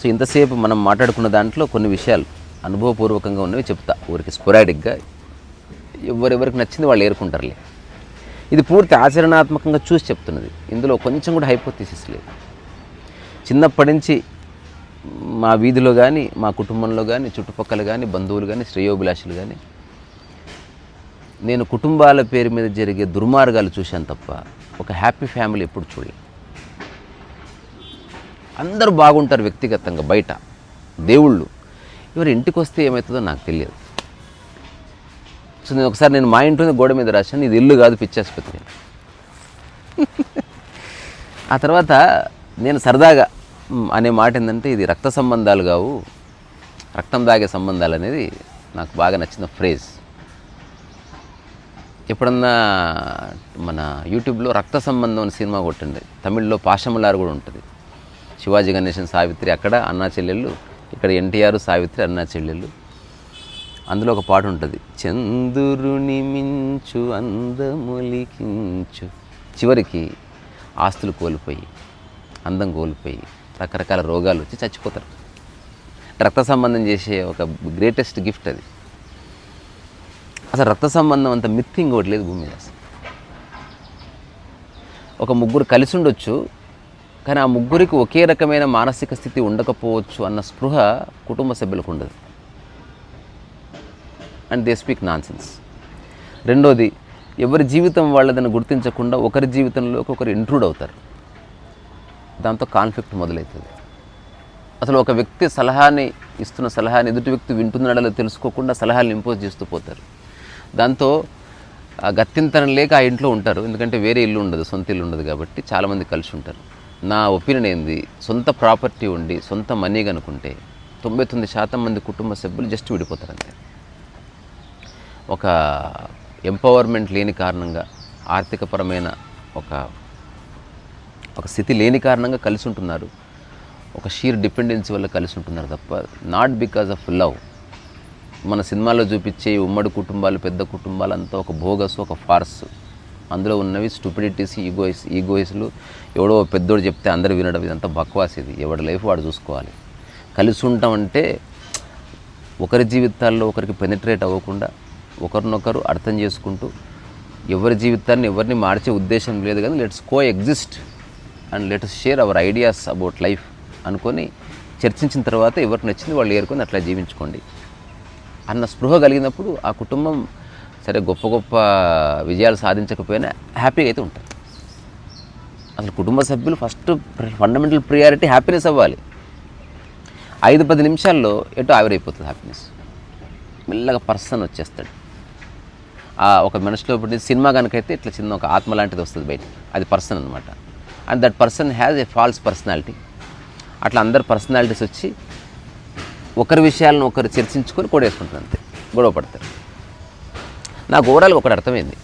So ఇంతసేపు మనం మాట్లాడుకున్న దాంట్లో కొన్ని విషయాలు అనుభవపూర్వకంగా ఉన్నవి చెప్తా. ఊరికి స్పొరాడిక్గా ఎవరెవరికి నచ్చింది వాళ్ళు ఏరుకుంటారులే. ఇది పూర్తి ఆచరణాత్మకంగా చూసి చెప్తున్నది. ఇందులో కొంచెం కూడా హైపోతీసిస్ లేదు. చిన్నప్పటి నుంచి మా వీధిలో కానీ మా కుటుంబంలో కానీ చుట్టుపక్కల కానీ బంధువులు కానీ శ్రేయోభిలాషులు కానీ నేను కుటుంబాల పేరు మీద జరిగే దుర్మార్గాలు చూశాను తప్ప ఒక హ్యాపీ ఫ్యామిలీ ఎప్పుడు చూడలేదు. అందరూ బాగుంటారు వ్యక్తిగతంగా బయట దేవుళ్ళు. ఎవరు ఇంటికి వస్తే ఏమవుతుందో నాకు తెలియదు. సో నేను ఒకసారి నేను మా ఇంటి గోడ మీద రాశాను ఇది ఇల్లు కాదు పిచ్చాసుపత్రి ఆ తర్వాత నేను సరదాగా అనే మాట ఏంటంటే ఇది రక్త సంబంధాలు కావు రక్తం దాగే సంబంధాలు అనేది నాకు బాగా నచ్చిన ఫ్రేజ్ ఎప్పుడన్నా మన యూట్యూబ్లో రక్త సంబంధం అనే సినిమా కొట్టండి తమిళ్ళో పాశమలారు కూడా ఉంటుంది. శివాజీ గణేశన్ సావిత్రి అక్కడ అన్నా చెల్లెళ్ళు. ఇక్కడ ఎన్టీఆర్ సావిత్రి అన్నా చెల్లెళ్ళు. అందులో ఒక పాట ఉంటుంది. చందురుని మించు అందములికించు చివరికి ఆస్తులు కోల్పోయి అందం కోల్పోయి రకరకాల రోగాలు వచ్చి చచ్చిపోతారు. రక్త సంబంధం చేసే ఒక గ్రేటెస్ట్ గిఫ్ట్ అది. అసలు రక్త సంబంధం అంత మిత్తింగ్ ఇంకోటి లేదు భూమి మీద అసలు. ఒక ముగ్గురు కలిసి ఉండొచ్చు కానీ ఆ ముగ్గురికి ఒకే రకమైన మానసిక స్థితి ఉండకపోవచ్చు అన్న స్పృహ కుటుంబ సభ్యులకు ఉండదు. And they speak nonsense రెండోది ఎవరి జీవితం వాళ్ళదని గుర్తించకుండా ఒకరి జీవితంలోకి ఒకరు ఇంట్రూడ్ అవుతారు. దాంతో కాన్ఫ్లిక్ట్ మొదలవుతుంది. అసలు ఒక వ్యక్తి సలహాని ఇస్తున్న సలహాని ఎదుటి వ్యక్తి వింటున్నాడో తెలుసుకోకుండా సలహాలు ఇంపోజ్ చేస్తూ పోతారు. దాంతో ఆ గత్యంతరం లేక ఆ ఇంట్లో ఉంటారు. ఎందుకంటే వేరే ఇల్లు ఉండదు సొంత ఇల్లు ఉండదు కాబట్టి చాలామంది కలిసి ఉంటారు. నా ఒపీనియన్ ఏంది? సొంత ప్రాపర్టీ ఉండి సొంత మనీ కనుకుంటే తొంభై తొమ్మిది శాతం మంది కుటుంబ సభ్యులు జస్ట్ విడిపోతారంటే ఒక ఎంపవర్మెంట్ లేని కారణంగా ఆర్థికపరమైన ఒక ఒక స్థితి లేని కారణంగా కలిసి ఉంటున్నారు ఒక షీర్ డిపెండెన్సీ వల్ల కలిసి ఉంటున్నారు తప్ప నాట్ బికాజ్ ఆఫ్ లవ్ మన సినిమాలో చూపించే ఉమ్మడి కుటుంబాలు పెద్ద కుటుంబాలు అంతా ఒక భోగస్ ఒక ఫార్స్ అందులో ఉన్నవి స్టూపిడిటీస్ ఈగోయిస్ ఈగోయిస్లు ఎవడో పెద్దోడు చెప్తే అందరు వినడం ఇదంతా బక్వాస్ ఇది. ఎవడి లైఫ్ వాడు చూసుకోవాలి. కలిసి ఉంటాం అంటే ఒకరి జీవితాల్లో ఒకరికి పెనిట్రేట్ అవ్వకుండా ఒకరినొకరు అర్థం చేసుకుంటూ ఎవరి జీవితాన్ని ఎవరిని మార్చే ఉద్దేశం లేదు కానీ let's coexist and let's share our ideas about life అనుకొని చర్చించిన తర్వాత ఎవరికి నచ్చింది వాళ్ళు ఏరుకొని అట్లా జీవించుకోండి. అన్న స్పృహ కలిగినప్పుడు ఆ కుటుంబం సరే గొప్ప గొప్ప విజయాలు సాధించకపోయినా హ్యాపీగా అయితే ఉంటారు అసలు కుటుంబ సభ్యులు ఫస్ట్ ఫండమెంటల్ ప్రియారిటీ హ్యాపీనెస్ అవ్వాలి. ఐదు పది నిమిషాల్లో ఎటు ఆవిరైపోతుంది హ్యాపీనెస్. మెల్లగా పర్సన్ వచ్చేస్తాడు. ఆ ఒక మనిషిలో పుట్టి సినిమా కనుకైతే ఇట్లా చిన్న ఒక ఆత్మ లాంటిది వస్తుంది బయట అది పర్సన్ అనమాట and that person has a false personality. అట్లా అందరు పర్సనాలిటీస్ వచ్చి ఒకరి విషయాలను ఒకరు చర్చించుకొని కొడేసుకుంటారు అంతే. గొడవ పడతారు. నాకు ఓవరాల్గా ఒకటి అర్థమైంది.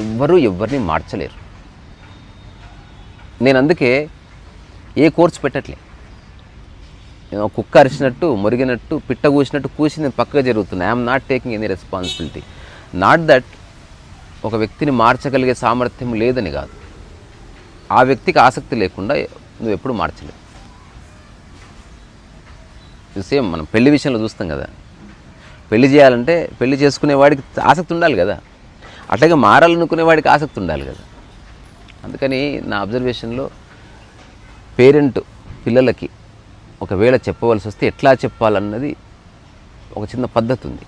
ఎవ్వరూ ఎవరిని మార్చలేరు. నేను అందుకే ఏ కోర్స్ పెట్టట్లే. నేను కుక్క అరిచినట్టు మురిగినట్టు పిట్ట కూసినట్టు కూసి నేను పక్కగా జరుగుతున్నా. I'm not taking any responsibility not that ఒక వ్యక్తిని మార్చగలిగే సామర్థ్యం లేదని కాదు. ఆ వ్యక్తికి ఆసక్తి లేకుండా నువ్వు ఎప్పుడు మార్చలేవు. సేమ్ మనం పెళ్ళి విషయంలో చూస్తాం కదా. పెళ్ళి చేయాలంటే పెళ్ళి చేసుకునేవాడికి ఆసక్తి ఉండాలి కదా. అట్లాగే మారాలనుకునే వాడికి ఆసక్తి ఉండాలి కదా. అందుకని నా అబ్జర్వేషన్లో పేరెంట్ పిల్లలకి ఒకవేళ చెప్పవలసి వస్తే ఎట్లా చెప్పాలన్నది ఒక చిన్న పద్ధతి ఉంది.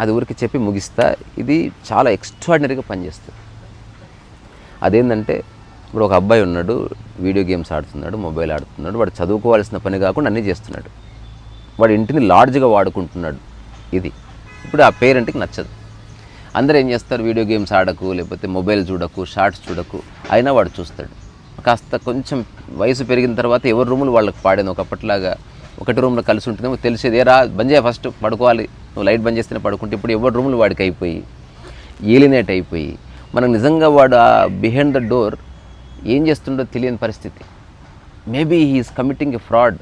అది ఊరికి చెప్పి ముగిస్తా. ఇది చాలా ఎక్స్ట్రాడినరీగా పనిచేస్తుంది. అదేంటంటే ఇప్పుడు ఒక అబ్బాయి ఉన్నాడు వీడియో గేమ్స్ ఆడుతున్నాడు మొబైల్ ఆడుతున్నాడు. వాడు చదువుకోవాల్సిన పని కాకుండా అన్నీ చేస్తున్నాడు. వాడు ఇంటిని లార్జ్గా వాడుకుంటున్నాడు. ఇది. ఇప్పుడు ఆ పేరెంట్కి నచ్చదు. అందరూ ఏం చేస్తారు? వీడియో గేమ్స్ ఆడకు లేకపోతే మొబైల్ చూడకు షార్ట్స్ చూడకు అయినా వాడు చూస్తాడు. కాస్త కొంచెం వయసు పెరిగిన తర్వాత ఎవరి రూములు వాళ్ళకి పాడేది ఒకప్పటిలాగా ఒకటి రూమ్లో కలిసి ఉంటుందేమో తెలిసేది ఏరా బంద్ చేయ ఫస్ట్ పడుకోవాలి. నువ్వు లైట్ బంద్ చేస్తేనే పడుకుంటే ఇప్పుడు ఎవరి రూములు వాడికి అయిపోయి ఏలినేట్ అయిపోయి మనకు నిజంగా వాడు ఆ బిహైండ్ ద డోర్ ఏం చేస్తుండో తెలియని పరిస్థితి. Maybe he's committing a fraud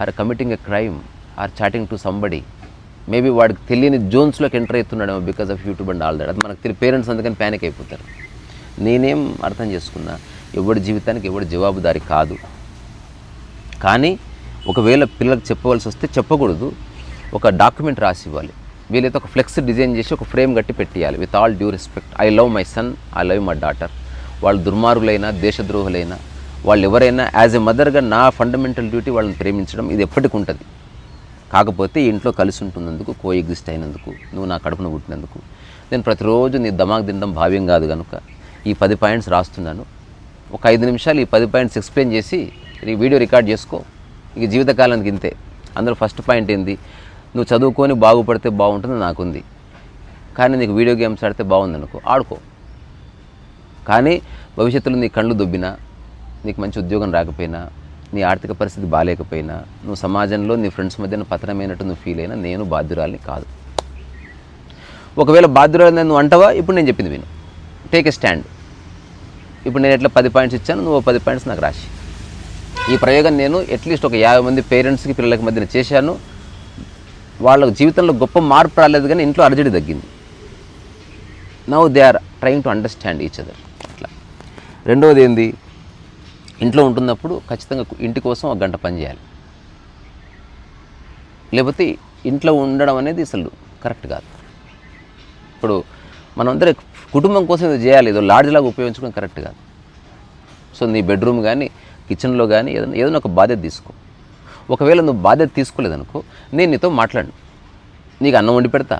or committing a crime or chatting to somebody maybe వాడికి తెలియని జోన్స్లోకి enter అవుతున్నాడేమో because of YouTube and all that అది మనకు తెలియ పేరెంట్స్ అందుకని ప్యానిక్ అయిపోతారు. నేనేం అర్థం చేసుకున్నా ఎవడి జీవితానికి ఎవడి జవాబుదారి కాదు. కానీ ఒకవేళ పిల్లలకు చెప్పవలసి వస్తే చెప్పకూడదు. ఒక డాక్యుమెంట్ రాసి ఇవ్వాలి వీలైతే ఒక ఫ్లెక్స్ డిజైన్ చేసి ఒక ఫ్రేమ్ కట్టి పెట్టేయాలి. With all due respect I love my son I love my daughter వాళ్ళు దుర్మార్గులైనా దేశద్రోహులైనా వాళ్ళు ఎవరైనా యాజ్ ఎ మదర్గా నా ఫండమెంటల్ డ్యూటీ వాళ్ళని ప్రేమించడం ఇది ఎప్పటికి ఉంటుంది. కాకపోతే ఇంట్లో కలిసి ఉంటున్నందుకు కో ఎగ్జిస్ట్ అయినందుకు నువ్వు నా కడుపున పుట్టినందుకు నేను ప్రతిరోజు నీ దమాక్ తినడం భావ్యం కాదు కనుక ఈ పది పాయింట్స్ రాస్తున్నాను. ఒక ఐదు నిమిషాలు ఈ పది పాయింట్స్ ఎక్స్ప్లెయిన్ చేసి నీ వీడియో రికార్డ్ చేసుకో. ఇక జీవితకాలానికి ఇంతే. అందులో ఫస్ట్ పాయింట్ ఏంది? నువ్వు చదువుకొని బాగుపడితే బాగుంటుంది నాకుంది. కానీ నీకు వీడియో గేమ్స్ ఆడితే బాగుంది అనుకో ఆడుకో. కానీ భవిష్యత్తులో నీ కళ్ళు దొబ్బినా నీకు మంచి ఉద్యోగం రాకపోయినా నీ ఆర్థిక పరిస్థితి బాగాలేకపోయినా నువ్వు సమాజంలో నీ ఫ్రెండ్స్ మధ్యన పతనమైనట్టు నువ్వు ఫీల్ అయినా నేను బాధ్యురాలిని కాదు. ఒకవేళ బాధ్యురాలని నువ్వు అంటావా? ఇప్పుడు నేను చెప్పింది విను. టేక్ ఎ స్టాండ్ ఇప్పుడు నేను ఎట్లా పది పాయింట్స్ ఇచ్చాను నువ్వు పది పాయింట్స్ నాకు రాసి. ఈ ప్రయోగం నేను అట్లీస్ట్ ఒక యాభై మంది పేరెంట్స్కి పిల్లలకి మధ్యన చేశాను. వాళ్ళ జీవితంలో గొప్ప మార్పు రాలేదు కానీ ఇంట్లో అర్జడి తగ్గింది. Now they are trying to understand each other అట్లా. రెండవది ఏంది? ఇంట్లో ఉంటున్నప్పుడు ఖచ్చితంగా ఇంటి కోసం ఒక గంట పని చేయాలి. లేకపోతే ఇంట్లో ఉండడం అనేది అసలు కరెక్ట్ కాదు. ఇప్పుడు మనం కుటుంబం కోసం ఇది చేయాలి ఏదో లాడ్జ్లాగా ఉపయోగించుకోవడం కరెక్ట్ కాదు. సో నీ బెడ్రూమ్ కానీ కిచెన్లో కానీ ఏదైనా ఏదైనా ఒక బాధ్యత తీసుకో. ఒకవేళ నువ్వు బాధ్యత తీసుకోలేదనుకో నేను నీతో మాట్లాడను. నీకు అన్నం వండి పెడతా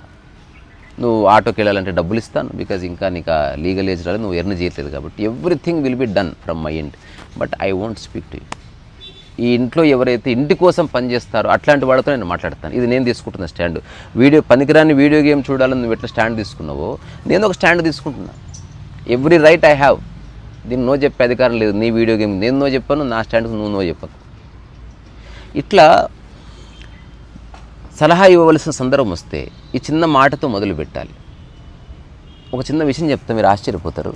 నువ్వు ఆటోకి వెళ్ళాలంటే డబ్బులు ఇస్తాను బికాజ్ ఇంకా నీకు లీగల్ ఏజ్ రాలేదు నువ్వు ఎర్న్ చేయట్లేదు కాబట్టి everything will be done from my end but I won't speak to you ఈ ఇంట్లో ఎవరైతే ఇంటి కోసం పనిచేస్తారో అట్లాంటి వాళ్ళతో నేను మాట్లాడతాను. ఇది నేను తీసుకుంటున్న స్టాండ్. వీడియో పనికిరాని వీడియో గేమ్ చూడాలని నువ్వు ఎట్లా స్టాండ్ తీసుకున్నావో నేను ఒక స్టాండ్ తీసుకుంటున్నా. ఎవ్రీ రైట్ ఐ హ్యావ్ దీన్ని నో చెప్పే అధికారం లేదు. నీ వీడియో గేమ్ నేను నో చెప్పాను నా స్టాండ్కి నువ్వు నో చెప్పకు. ఇట్లా సలహా ఇవ్వవలసిన సందర్భం వస్తే ఈ చిన్న మాటతో మొదలు పెట్టాలి. ఒక చిన్న విషయం చెప్తే మీరు ఆశ్చర్యపోతారు.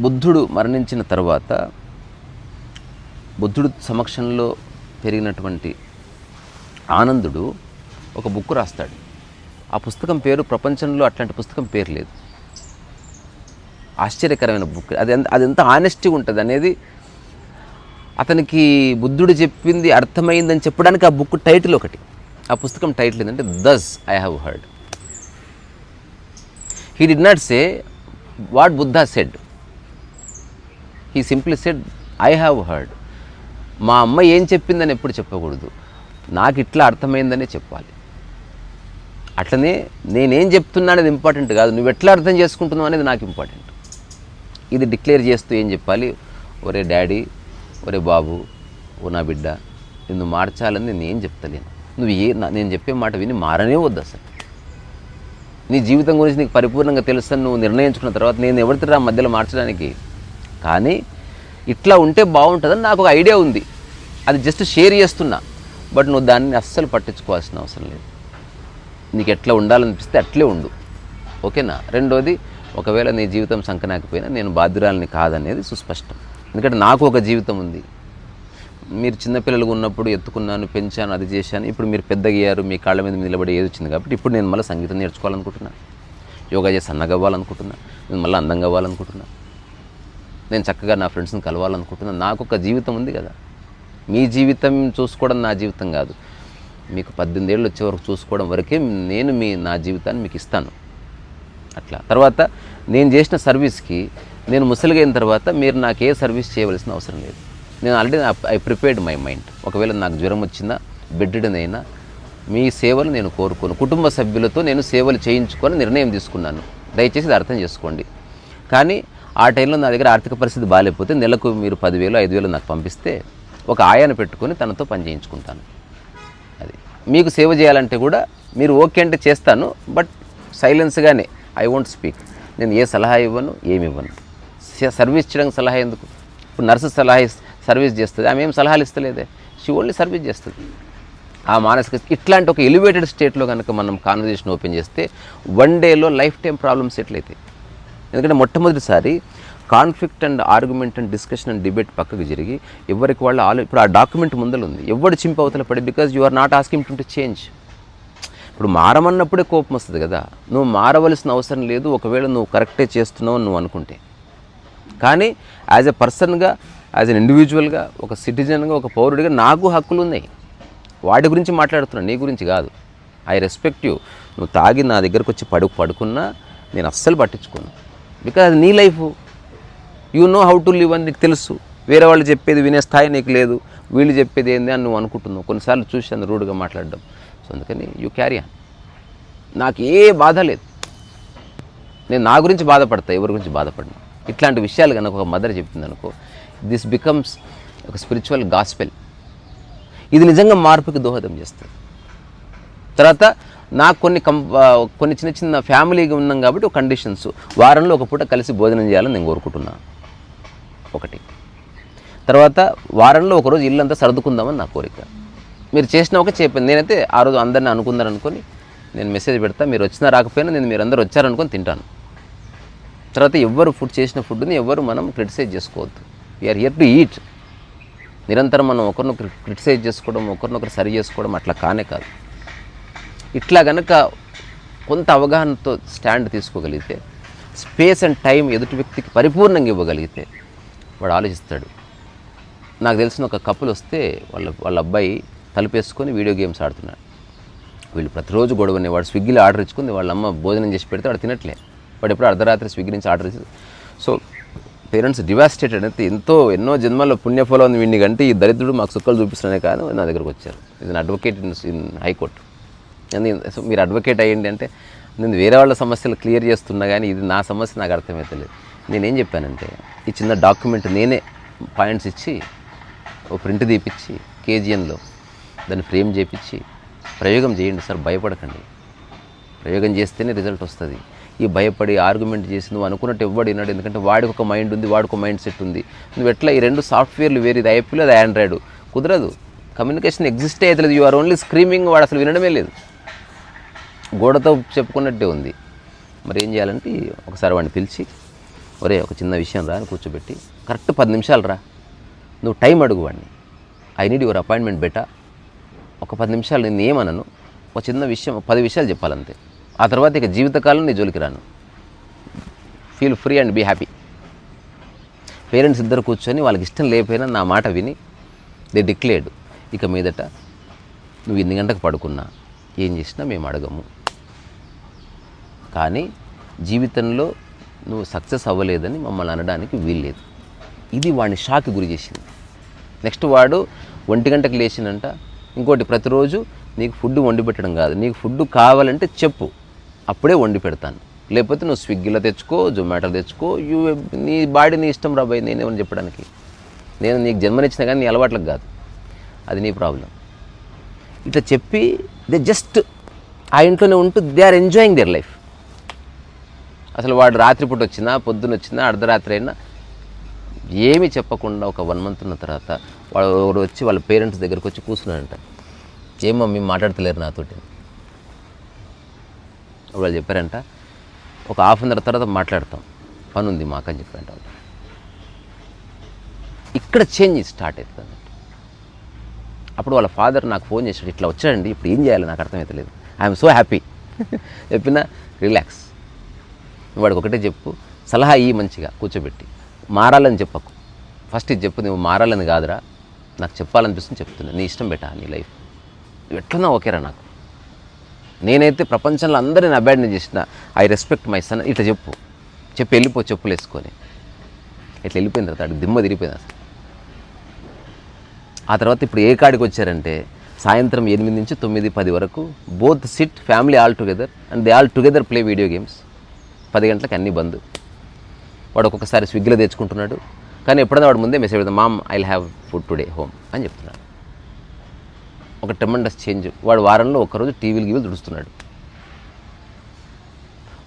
బుద్ధుడు మరణించిన తర్వాత బుద్ధుడు సమక్షంలో పెరిగినటువంటి ఆనందుడు ఒక బుక్ రాస్తాడు. ఆ పుస్తకం పేరు ప్రపంచంలో అట్లాంటి పుస్తకం పేరు లేదు. ఆశ్చర్యకరమైన బుక్. అది అది ఎంత ఆనెస్టీ ఉంటుంది అనేది అతనికి బుద్ధుడు చెప్పింది అర్థమైందని చెప్పడానికి ఆ బుక్ టైటిల్ ఒకటి. ఆ పుస్తకం టైటిల్ ఏంటంటే thus I have heard. He did not say what Buddha said he simply said I have heard మా అమ్మ ఏం చెప్పిందని ఎప్పుడు చెప్పకూడదు. నాకు ఇట్లా అర్థమైందనే చెప్పాలి. అట్లనే నేనేం చెప్తున్నా అనేది ఇంపార్టెంట్ కాదు. నువ్వు ఎట్లా అర్థం చేసుకుంటున్నావు అనేది నాకు ఇంపార్టెంట్. ఇది డిక్లేర్ చేస్తూ ఏం చెప్పాలి? ఒరే డాడీ ఒరే బాబు ఓ నా బిడ్డ నిన్ను మార్చాలని నేను ఏం చెప్తలేను. నువ్వు ఏ నా- నేను చెప్పే మాట విని మారనే వద్దు అసలు. నీ జీవితం గురించి నీకు పరిపూర్ణంగా తెలుసని నువ్వు నిర్ణయించుకున్న తర్వాత నేను ఎవరితో మధ్యలో మార్చడానికి? కానీ ఇట్లా ఉంటే బాగుంటుందని నాకు ఒక ఐడియా ఉంది. అది జస్ట్ షేర్ చేస్తున్నా. బట్ నువ్వు దాన్ని అస్సలు పట్టించుకోవాల్సిన అవసరం లేదు. నీకు ఎట్లా ఉండాలనిపిస్తే అట్లే ఉండు. ఓకేనా? రెండోది ఒకవేళ నీ జీవితం సంకనాకపోయినా నేను బాధ్యురాలని కాదనేది సుస్పష్టం. ఎందుకంటే నాకు ఒక జీవితం ఉంది. మీరు చిన్నపిల్లలుగా ఉన్నప్పుడు ఎత్తుకున్నాను పెంచాను అది చేశాను. ఇప్పుడు మీరు పెద్దగయ్యారు మీ కాళ్ళ మీద నిలబడి ఏది వచ్చింది కాబట్టి ఇప్పుడు నేను మళ్ళీ సంగీతం నేర్చుకోవాలనుకుంటున్నా. యోగా చేసి సన్నగా అవ్వాలనుకుంటున్నా. నేను మళ్ళీ అందంగా అవ్వాలనుకుంటున్నా. నేను చక్కగా నా ఫ్రెండ్స్ని కలవాలనుకుంటున్నా. నాకు ఒక జీవితం ఉంది కదా. మీ జీవితం చూసుకోవడం నా జీవితం కాదు. మీకు పద్దెనిమిది ఏళ్ళు వచ్చే వరకు చూసుకోవడం వరకే నేను మీ నా జీవితాన్ని మీకు ఇస్తాను. అట్లా. తర్వాత నేను చేసిన సర్వీస్కి నేను ముసలిగైన తర్వాత మీరు నాకు ఏ సర్వీస్ చేయవలసిన అవసరం లేదు. నేను already I prepared my mind. ఒకవేళ నాకు జ్వరం వచ్చినా బెడ్డెడ్ అయినా మీ సేవలు నేను కోరుకోను. కుటుంబ సభ్యులతో నేను సేవలు చేయించుకొని నిర్ణయం తీసుకున్నాను. దయచేసి ఇది అర్థం చేసుకోండి. కానీ ఆ టైంలో నా దగ్గర ఆర్థిక పరిస్థితి బాగాలేకపోతే నెలకు మీరు పదివేలు ఐదు వేలు నాకు పంపిస్తే ఒక ఆయాను పెట్టుకొని తనతో పని చేయించుకుంటాను. అది. మీకు సేవ చేయాలంటే కూడా మీరు ఓకే అంటే చేస్తాను బట్ సైలెన్స్గానే ఐ వోంట్ స్పీక్. నేను ఏ సలహా ఇవ్వను ఏమి ఇవ్వను. సర్వీస్ చేయడానికి సలహా ఎందుకు? ఇప్పుడు నర్సు సలహా సర్వీస్ చేస్తుంది. ఆమె ఏం సలహాలు ఇస్తలేదే. షీ ఓన్లీ సర్వీస్ చేస్తుంది. ఆ మానసిక ఇట్లాంటి ఒక ఎలివేటెడ్ స్టేట్లో కనుక మనం కాన్వర్జేషన్ ఓపెన్ చేస్తే వన్ డేలో లైఫ్ టైం ప్రాబ్లమ్స్ సెటిల్ అవుతాయి ఎందుకంటే మొట్టమొదటిసారి conflict and argument and discussion and debate పక్కకు జరిగి ఎవరికి వాళ్ళు ఆలో ఇప్పుడు ఆ డాక్యుమెంట్ ముందర ఉంది. ఎవడు చింపు అవతల పడి because you are not asking to change ఇప్పుడు మారమన్నప్పుడే కోపం వస్తుంది కదా. నువ్వు మారవలసిన అవసరం లేదు. ఒకవేళ నువ్వు కరెక్టే చేస్తున్నావు అని నువ్వు అనుకుంటే. కానీ యాజ్ ఎ పర్సన్గా యాజ్ ఎన్ ఇండివిజువల్గా ఒక సిటిజన్గా ఒక పౌరుడిగా నాకు హక్కులు ఉన్నాయి. వాటి గురించి మాట్లాడుతున్నా నీ గురించి కాదు. ఐ రెస్పెక్ట్ యూ నువ్వు తాగి నా దగ్గరకు వచ్చి పడుకు పడుకున్నా నేను అస్సలు పట్టించుకోను. బికాజ్ అది నీ life you know how to live అని నీకు తెలుసు. వేరే వాళ్ళు చెప్పేది వినే స్థాయి నీకు లేదు. వీళ్ళు చెప్పేది ఏంది అని నువ్వు అనుకుంటున్నావు. కొన్నిసార్లు చూశాను రూడ్గా మాట్లాడడం. సో అందుకని యూ క్యారీ ఆన్ నాకు ఏ బాధ లేదు. నేను నా గురించి బాధపడతా ఎవరి గురించి బాధపడను. ఇట్లాంటి విషయాలు కనుక ఒక మదర్ చెప్తుంది అనుకో దిస్ బికమ్స్ ఒక స్పిరిచువల్ గాస్పెల్ ఇది నిజంగా మార్పుకి దోహదం చేస్తుంది. తర్వాత నాకు కొన్ని కం కొన్ని చిన్న చిన్న ఫ్యామిలీగా ఉన్నాం కాబట్టి ఒక కండిషన్స్ వారంలో ఒక పూట కలిసి భోజనం చేయాలని నేను కోరుకుంటున్నాను ఒకటి. తర్వాత వారంలో ఒకరోజు ఇల్లంతా సర్దుకుందామని నా కోరిక. మీరు చేసిన ఒక చెప్పింది నేనైతే ఆ రోజు అందరిని అనుకుందారనుకొని నేను మెసేజ్ పెడతా. మీరు వచ్చినా రాకపోయినా నేను మీరు అందరూ వచ్చారనుకొని తింటాను. తర్వాత ఎవ్వరు ఫుడ్ చేసిన ఫుడ్ని ఎవ్వరు మనం క్రిటిసైజ్ చేసుకోవద్దు. వీఆర్ హియర్ టు ఈట్ నిరంతరం మనం ఒకరినొకరు క్రిటిసైజ్ చేసుకోవడం ఒకరినొకరు సరి చేసుకోవడం అట్లా కానే కాదు. ఇట్లా గనక కొంత అవగాహనతో స్టాండ్ తీసుకోగలిగితే స్పేస్ అండ్ టైం ఎదుటి వ్యక్తికి పరిపూర్ణంగా ఇవ్వగలిగితే వాడు ఆలోచిస్తాడు. నాకు తెలిసిన ఒక కపుల్ వస్తే వాళ్ళ వాళ్ళ అబ్బాయి తలుపేసుకొని వీడియో గేమ్స్ ఆడుతున్నాడు. వీళ్ళు ప్రతిరోజు గొడవనే వాడు స్విగ్గీలో ఆర్డర్ ఇచ్చుకుంది వాళ్ళ అమ్మ భోజనం చేసి పెడితే వాడు తినట్లే. వాడు ఎప్పుడు అర్ధరాత్రి స్విగ్గీ నుంచి ఆర్డర్ చేసి సో పేరెంట్స్ డివాస్టేటెడ్ అయితే ఎంతో ఎన్నో జన్మల్లో పుణ్యఫలం ఉంది వీడిని కంటే ఈ దరిద్రుడు మాకు సుక్కలు చూపిస్తున్నానే కాదు నా దగ్గరకు వచ్చారు. ఇది advocate in in high court so మీరు అడ్వకేట్ అయ్యండి అంటే నేను వేరే వాళ్ళ సమస్యలు క్లియర్ చేస్తున్నా కానీ ఇది నా సమస్య నాకు అర్థమవుతలేదు నేనేం చెప్పానంటే ఈ చిన్న డాక్యుమెంట్ నేనే పాయింట్స్ ఇచ్చి ఓ ప్రింట్ తీపిచ్చి కేజీఎన్లో దాన్ని ఫ్రేమ్ చేపించి ప్రయోగం చేయండి సార్ భయపడకండి. ప్రయోగం చేస్తేనే రిజల్ట్ వస్తుంది. ఈ భయపడి ఆర్గ్యుమెంట్ చేసి నువ్వు అనుకున్నట్టు ఎవ్వడు విన్నాడు ఎందుకంటే వాడికి ఒక మైండ్ ఉంది వాడికి ఒక మైండ్ సెట్ ఉంది. నువ్వు ఎట్లా ఈ రెండు సాఫ్ట్వేర్లు వేరు ఇది ఐపీలో అది ఆండ్రాయిడ్. కుదరదు. కమ్యూనికేషన్ ఎగ్జిస్ట్ అవుతుంది యు ఆర్ ఓన్లీ స్క్రీమింగ్ వాడు అసలు వినడమే లేదు. గోడతో చెప్పుకున్నట్టే ఉంది. మరి ఏం చేయాలంటే ఒకసారి వాడిని పిలిచి ఒరే ఒక చిన్న విషయం రా అని కూర్చోబెట్టి. కరెక్ట్ పది నిమిషాలు రా. నువ్వు టైం అడుగు వాడిని. ఐ నీడ్ యువర్ అపాయింట్మెంట్ బెటా ఒక పది నిమిషాలు నేను ఏమనను? ఒక చిన్న విషయం పది విషయాలు చెప్పాలంతే. ఆ తర్వాత ఇక జీవితకాలం నీ జోలికి రాను. Feel free and be happy parents ఇద్దరు కూర్చొని వాళ్ళకి ఇష్టం లేకపోయినా నా మాట విని దే డిక్లేర్డ్ ఇక మీదట నువ్వు ఎన్ని గంటకు పడుకున్నా ఏం చేసినా మేము అడగము. కానీ జీవితంలో నువ్వు సక్సెస్ అవ్వలేదని మమ్మల్ని అనడానికి వీల్లేదు ఇది వాడిని షాక్ గురి చేసింది. నెక్స్ట్ వాడు ఒంటి గంటకు లేచినంట ఇంకోటి ప్రతిరోజు నీకు ఫుడ్ వండి పెట్టడం కాదు నీకు ఫుడ్ కావాలంటే చెప్పు. అప్పుడే వండి పెడతాను. లేకపోతే నువ్వు స్విగ్గీలో తెచ్చుకో జొమాటో తెచ్చుకో యూ నీ బాడీ నీ ఇష్టం రాబోయే నేనేమని చెప్పడానికి. నేను నీకు జన్మనిచ్చిన కానీ నీ అలవాట్లకు కాదు. అది నీ ప్రాబ్లం. ఇట్లా చెప్పి దే జస్ట్ ఆ ఇంట్లోనే ఉంటూ they are enjoying their life. అసలు వాడు రాత్రిపూట వచ్చినా పొద్దున వచ్చినా అర్ధరాత్రి అయినా ఏమీ చెప్పకుండా ఒక వన్ మంత్ ఉన్న తర్వాత వాడు ఒకడు వచ్చి వాళ్ళ పేరెంట్స్ దగ్గరకు వచ్చి కూర్చున్నాడంట. ఏం మమ్మీ మాట్లాడతలేరు నాతోటి. వాళ్ళు చెప్పారంట ఒక హాఫ్ అన్ అవర్ తర్వాత మాట్లాడతాం. పని ఉంది మాకు అని చెప్పారంట వాళ్ళు ఇక్కడ చేంజ్ స్టార్ట్ అవుతుంది అప్పుడు వాళ్ళ ఫాదర్ నాకు ఫోన్ చేశాడు ఇట్లా వచ్చాడండి ఇప్పుడు ఏం చేయాలి నాకు అర్థమవుతలేదు ఐఎమ్ సో హ్యాపీ. చెప్పిన రిలాక్స్. వాడికి ఒకటే చెప్పు సలహా ఇయ్యి మంచిగా కూర్చోబెట్టి. మారాలని చెప్పకు. ఫస్ట్ ఇది చెప్పు నువ్వు మారాలని కాదురా. నాకు చెప్పాలనిపిస్తుంది చెప్తున్నా. నీ ఇష్టం బెటా నీ లైఫ్. ఎట్లన్నా ఓకేరా నాకు. నేనైతే ప్రపంచంలో అందరిని అబాండన్ చేసిన ఐ రెస్పెక్ట్ మై సన్ ఇట్లా చెప్పు. చెప్పి వెళ్ళిపో చెప్పులు వేసుకొని. ఇట్లా వెళ్ళిపోయిన తర్వాత దిమ్మ తిరిగిపోయింది అసలు. ఆ తర్వాత ఇప్పుడు ఏ కాడికి వచ్చారంటే సాయంత్రం ఎనిమిది నుంచి తొమ్మిది పది వరకు both sit family all together and they all together play video games. పది గంటలకు అన్ని బంద్. వాడు ఒక్కొక్కసారి స్విగ్గీలో తెచ్చుకుంటున్నాడు. కానీ ఎప్పుడైనా వాడు ముందే మెసేజ్ పెడతాం mom I have food today home అని చెప్తున్నాడు. ఒక టెమండస్ చేంజ్ వాడు వారంలో ఒకరోజు టీవీలు గీవీలు దుడుస్తున్నాడు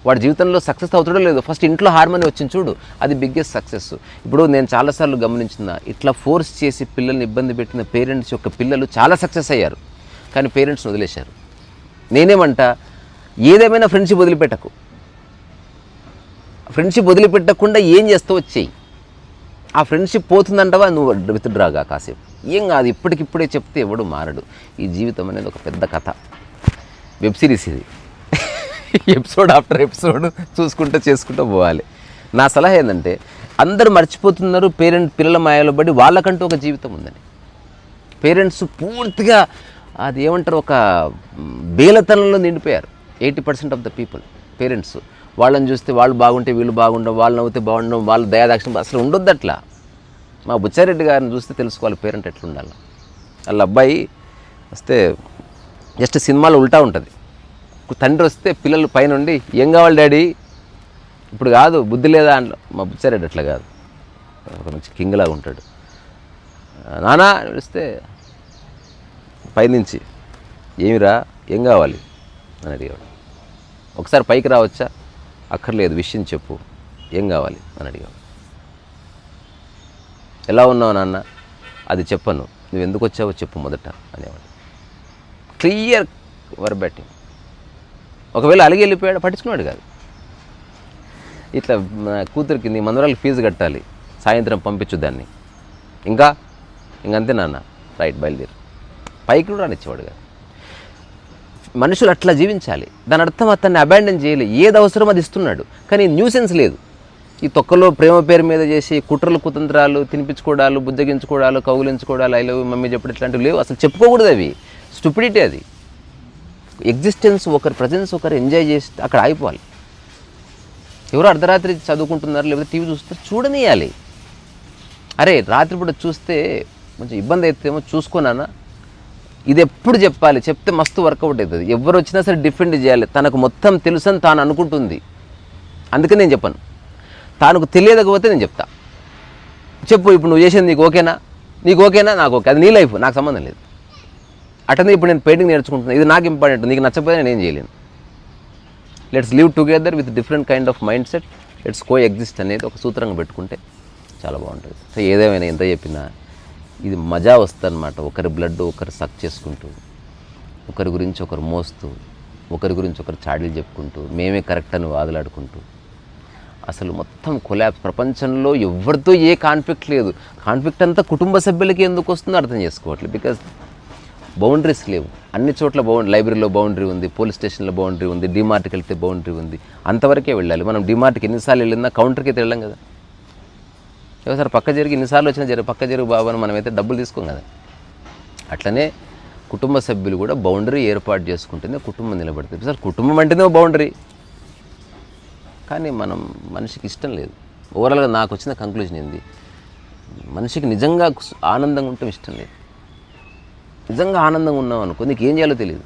వాడి జీవితంలో సక్సెస్ అవుతాడో లేదు ఫస్ట్ ఇంట్లో హార్మోని వచ్చింది చూడు అది బిగ్గెస్ట్ సక్సెస్ ఇప్పుడు నేను చాలాసార్లు గమనించిన ఇట్లా ఫోర్స్ చేసి పిల్లల్ని ఇబ్బంది పెట్టిన పేరెంట్స్ యొక్క పిల్లలు చాలా సక్సెస్ అయ్యారు. కానీ పేరెంట్స్ని వదిలేశారు. నేనేమంట ఏదేమైనా ఫ్రెండ్షిప్ వదిలిపెట్టకు. ఫ్రెండ్షిప్ వదిలిపెట్టకుండా ఏం చేస్తావో చెయ్యి. ఆ ఫ్రెండ్షిప్ పోతుందంటవా? నువ్వు విత్డ్రాగా కాసేపు. ఏం కాదు ఇప్పటికిప్పుడే చెప్తే ఎవడు మారడు. ఈ జీవితం అనేది ఒక పెద్ద కథ. వెబ్ సిరీస్ ఇది. ఎపిసోడ్ ఆఫ్టర్ ఎపిసోడ్ చూసుకుంటూ చేసుకుంటూ పోవాలి. నా సలహా ఏంటంటే అందరూ మర్చిపోతున్నారు పేరెంట్ పిల్లల మాయలో పడి వాళ్ళకంటూ ఒక జీవితం ఉందని పేరెంట్స్ పూర్తిగా అది ఏమంటారు ఒక బేలతనంలో నిండిపోయారు. Eighty percent of the people parents. వాళ్ళని చూస్తే వాళ్ళు బాగుంటే వీళ్ళు బాగుండవు వాళ్ళు నవ్వుతే బాగుండవు వాళ్ళు దయాదాక్షిణ అసలు ఉండొద్దు అట్లా. మా బుచ్చారెడ్డి గారిని చూస్తే తెలుసుకోవాలి పేరెంట్ ఎట్లా ఉండాలి వాళ్ళ అబ్బాయి వస్తే జస్ట్ సినిమాలో ఉల్టా ఉంటుంది. తండ్రి వస్తే పిల్లలు పైనుండి ఏం కావాలి డాడీ? ఇప్పుడు కాదు బుద్ధి లేదా? అంట మా బుచ్చారెడ్డి అట్లా కాదు. ఒక మంచి కింగ్లాగా ఉంటాడు. నానా పిలిస్తే పైనుంచి ఏమిరా? ఏం కావాలి? అని అడిగాడు ఒకసారి పైకి రావచ్చా? అక్కర్లేదు విషయం చెప్పు. ఏం కావాలి? అని అడిగాడు ఎలా ఉన్నావు నాన్న? అది చెప్పను. నువ్వు ఎందుకు వచ్చావో చెప్పు మొదట అనేవాడు. క్లియర్ వర్బెట్టింగ్ ఒకవేళ అలిగి వెళ్ళిపోయాడు? పట్టించుకున్నాడు కాదు. ఇట్లా కూతురికి నీ ఫీజు కట్టాలి. సాయంత్రం పంపించు దాన్ని. ఇంకా? ఇంకంతే నాన్న. రైట్ బయలుదేరు. పైకి కూడా రానిచ్చేవాడు కాదు. మనుషులు అట్లా జీవించాలి. దాని అర్థం అతన్ని అబాండన్ చేయలే. ఏది అవసరం అది ఇస్తున్నాడు. కానీ న్యూసెన్స్ లేదు. ఈ తొక్కలో ప్రేమ పేరు మీద చేసి కుట్రలు కుతంత్రాలు తినిపించుకోవడాలు బుద్ధగించుకోవడాలు కౌగులించుకోవడాలు ఐ లవ్ మమ్మీ చెప్పడం ఇట్లాంటివి లేవు. అసలు చెప్పుకోకూడదు అవి. స్టూపిడిటీ అది. ఎగ్జిస్టెన్స్ ఒకరి ప్రజెన్స్ ఒకరు ఎంజాయ్ చేసి అక్కడ ఆగిపోవాలి. ఎవరో అర్ధరాత్రి చదువుకుంటున్నారు లేకపోతే టీవీ చూస్తారు చూడనియాలి. అరే రాత్రిపూట చూస్తే కొంచెం ఇబ్బంది అవుతుందేమో చూసుకున్నానా ఇది ఎప్పుడు చెప్పాలి? చెప్తే మస్తు వర్కౌట్ అవుతుంది. ఎవరు వచ్చినా సరే డిఫెండ్ చేయాలి. తనకు మొత్తం తెలుసని తాను అనుకుంటుంది. అందుకని నేను చెప్పాను. తానుకు తెలియదకపోతే నేను చెప్తా. చెప్పు ఇప్పుడు నువ్వు చేసేది నీకు ఓకేనా? నీకు ఓకేనా? నాకు ఓకే. అది నీ లైఫ్ నాకు సంబంధం లేదు. అటనే ఇప్పుడు నేను పెయింటింగ్ నేర్చుకుంటున్నాను ఇది నాకు ఇంపార్టెంట్. నీకు నచ్చకపోతే నేను ఏం చేయలేను. Let's live together with different kind of mindset let's coexist అనేది ఒక సూత్రంగా పెట్టుకుంటే చాలా బాగుంటుంది. సో ఏదేమైనా ఎంత చెప్పినా ఇది మజా వస్తుందన్నమాట. ఒకరి బ్లడ్ ఒకరు సక్ చేసుకుంటూ ఒకరి గురించి ఒకరు మోస్తూ ఒకరి గురించి ఒకరు చాడీలు చెప్పుకుంటూ మేమే కరెక్ట్ అని వాదులాడుకుంటూ. అసలు మొత్తం కొలాబ్స్ ప్రపంచంలో ఎవరితో ఏ కాన్ఫ్లిక్ట్ లేదు. కాన్ఫ్లిక్ట్ అంతా కుటుంబ సభ్యులకి ఎందుకు వస్తుందో అర్థం చేసుకోవట్లేదు. బికాజ్ బౌండరీస్ లేవు. అన్ని చోట్ల బౌండ్ లైబ్రరీలో బౌండరీ ఉంది పోలీస్ స్టేషన్లో బౌండరీ ఉంది డిమార్ట్కి వెళ్తే బౌండరీ ఉంది. అంతవరకే వెళ్ళాలి. మనం డిమార్ట్కి ఎన్నిసార్లు వెళ్ళినా కౌంటర్కి అయితే వెళ్ళాం కదా. ఒకసారి పక్క జరిగి ఎన్నిసార్లు వచ్చినా జరిగి పక్క జరుగు బాబు అని మనమైతే డబ్బులు తీసుకోం కదా. అట్లనే కుటుంబ సభ్యులు కూడా బౌండరీ ఏర్పాటు చేసుకుంటేనే కుటుంబం నిలబడుతుంది. సార్ కుటుంబం అంటేనే బౌండరీ కానీ మనం మనిషికి ఇష్టం లేదు. ఓవరాల్గా నాకు వచ్చిన కంక్లూజన్ ఏంది? మనిషికి నిజంగా ఆనందంగా ఉండటం ఇష్టం లేదు. నిజంగా ఆనందంగా ఉన్నావు అనుకో నీకు ఏం చేయాలో తెలియదు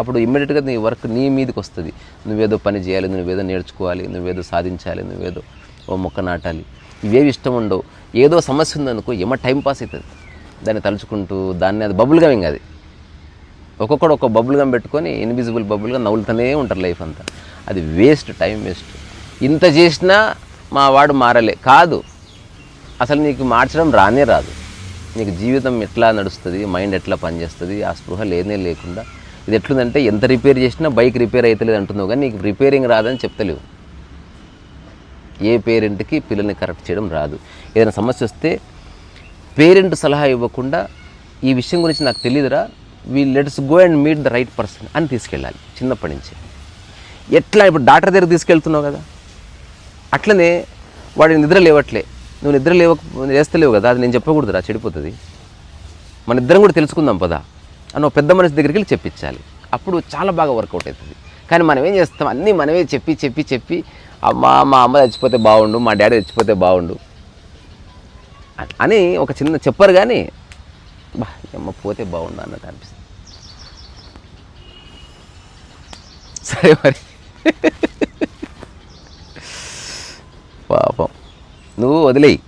అప్పుడు ఇమ్మీడియట్గా నీ వర్క్ నీ మీదకి వస్తుంది. నువ్వేదో పని చేయాలి నువ్వేదో నేర్చుకోవాలి నువ్వేదో సాధించాలి నువ్వేదో ఓ మొక్క నాటాలి. ఇవేవి ఇష్టం ఉండవు. ఏదో సమస్య ఉందనుకో ఏమో టైం పాస్ అవుతుంది. దాన్ని తలుచుకుంటూ దాన్ని అది బబుల్ గమింగ్ అది. ఒక్కొక్కడు ఒక బబుల్ గమ్ పెట్టుకొని ఇన్విజిబుల్ బబుల్గా నవ్వులుతూనే ఉంటారు లైఫ్ అంతా. అది వేస్ట్ టైం వేస్ట్. ఇంత చేసినా మా వాడు మారలే. కాదు అసలు నీకు మార్చడం రానే రాదు. నీకు జీవితం ఎట్లా నడుస్తుంది మైండ్ ఎట్లా పనిచేస్తుంది ఆ స్పృహ లేనే లేకుండా. ఇది ఎట్లుందంటే ఎంత రిపేర్ చేసినా బైక్ రిపేర్ అవుతలేదు అంటున్నావు కానీ నీకు రిపేరింగ్ రాదని చెప్తలేవు. ఏ పేరెంట్కి పిల్లల్ని కరెక్ట్ చేయడం రాదు. ఏదైనా సమస్య వస్తే పేరెంట్ సలహా ఇవ్వకుండా ఈ విషయం గురించి నాకు తెలియదురా we let's go and meet the right person అని తీసుకెళ్ళాలి చిన్నప్పటి నుంచి. ఎట్లా ఇప్పుడు డాక్టర్ దగ్గర తీసుకెళ్తున్నావు కదా? అట్లనే వాడి నిద్ర లేవట్లే. నువ్వు నిద్ర లేవ వేస్తలేవు కదా అది నేను చెప్పకూడదురా చెడిపోతుంది. మన ఇద్దరం కూడా తెలుసుకుందాం పదా అని ఒక పెద్ద మనిషి దగ్గరికి వెళ్ళి చెప్పించాలి. అప్పుడు చాలా బాగా వర్కౌట్ అవుతుంది కానీ మనం ఏం చేస్తాం? అన్నీ మనమే చెప్పి చెప్పి చెప్పి అమ్మ మా అమ్మ చచ్చిపోతే బాగుండు మా డాడీ చచ్చిపోతే బాగుండు. అని ఒక చిన్న చెప్పరు కానీ బా అమ్మ పోతే బాగుండు అన్నట్టు అనిపిస్తుంది. సరే మరి. పాపం. నువ్వు వదిలేయి.